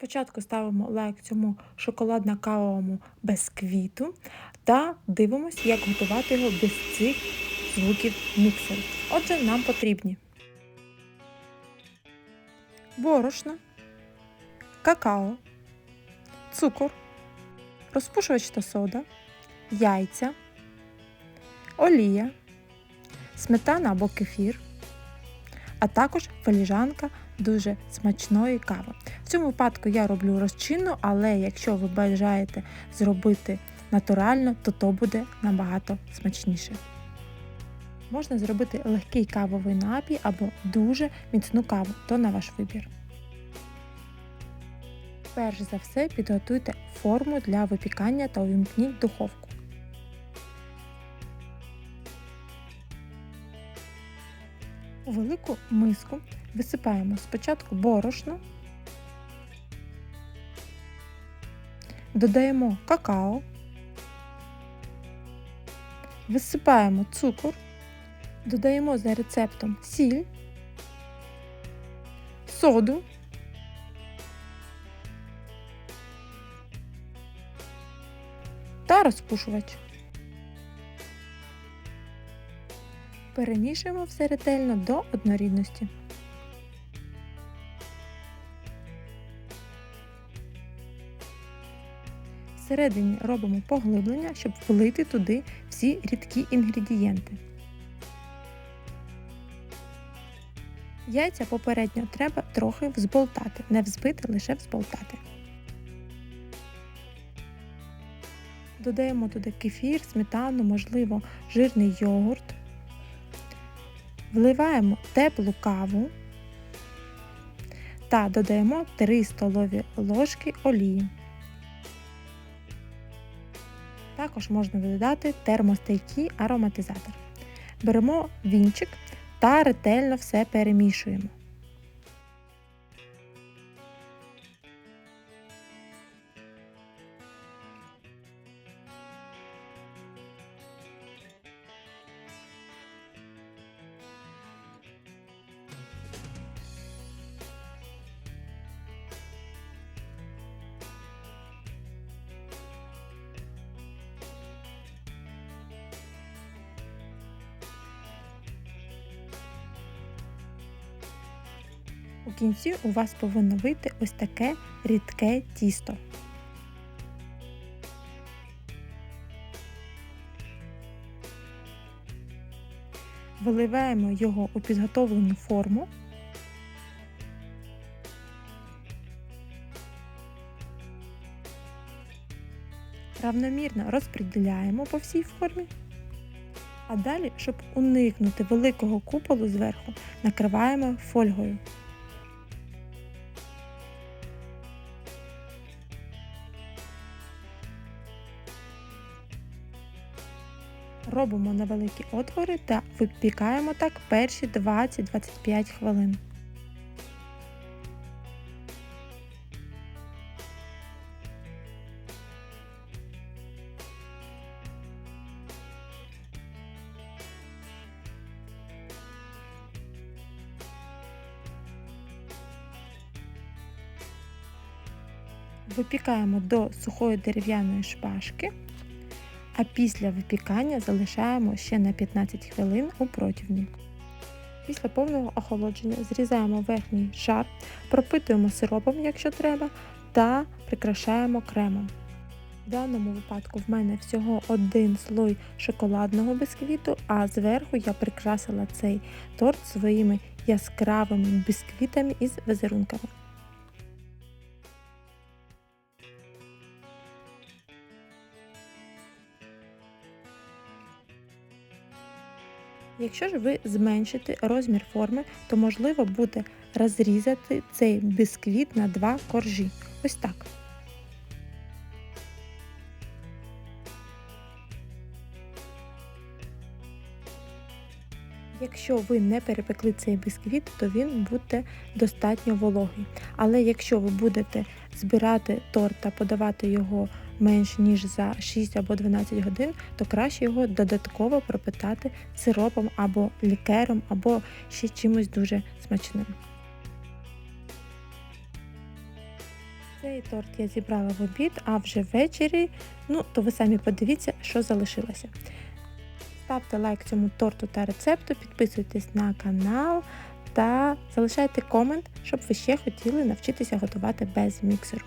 Спочатку ставимо лайк цьому шоколадно-кавовому бисквіту та дивимося, як готувати його без цих звуків міксеру. Отже, нам потрібні борошно, какао, цукор, розпушувач та сода, яйця, олія, сметана або кефір, а також филіжанка дуже смачної кави. В цьому випадку я роблю розчинну, але якщо ви бажаєте зробити натурально, то то буде набагато смачніше. Можна зробити легкий кавовий напій або дуже міцну каву, то на ваш вибір. Перш за все підготуйте форму для випікання та увімкніть духовку. У велику миску висипаємо спочатку борошно, додаємо какао, висипаємо цукор, додаємо за рецептом сіль, соду, та розпушувач. Перемішуємо все ретельно до однорідності. Всередині робимо поглиблення, щоб влити туди всі рідкі інгредієнти. Яйця попередньо треба трохи взболтати, не взбити, лише взболтати. Додаємо туди кефір, сметану, можливо, жирний йогурт. Вливаємо теплу каву та додаємо 3 столові ложки олії. Також можна додати термостійкий ароматизатор. Беремо вінчик та ретельно все перемішуємо. У кінці у вас повинно вийти ось таке рідке тісто. Виливаємо його у підготовлену форму. Равномірно розподіляємо по всій формі. А далі, щоб уникнути великого куполу зверху, накриваємо фольгою. Робимо невеликі отвори та випікаємо так перші 20-25 хвилин. Випікаємо до сухої дерев'яної шпажки а після випікання залишаємо ще на 15 хвилин у противні. Після повного охолодження зрізаємо верхній шар, пропитуємо сиропом, якщо треба, та прикрашаємо кремом. В даному випадку в мене всього один слой шоколадного бісквіту, а зверху я прикрасила цей торт своїми яскравими бісквітами із візерунками. Якщо ж ви зменшите розмір форми, то можливо буде розрізати цей бісквіт на два коржі. Ось так. Якщо ви не перепекли цей бісквіт, то він буде достатньо вологий. Але якщо ви будете збирати торт та подавати його менш ніж за 6 або 12 годин, то краще його додатково пропитати сиропом або лікером, або ще чимось дуже смачним. Цей торт я зібрала в обід, а вже ввечері, ну, то ви самі подивіться, що залишилося. Ставте лайк цьому торту та рецепту, підписуйтесь на канал та залишайте комент, щоб ви ще хотіли навчитися готувати без міксеру.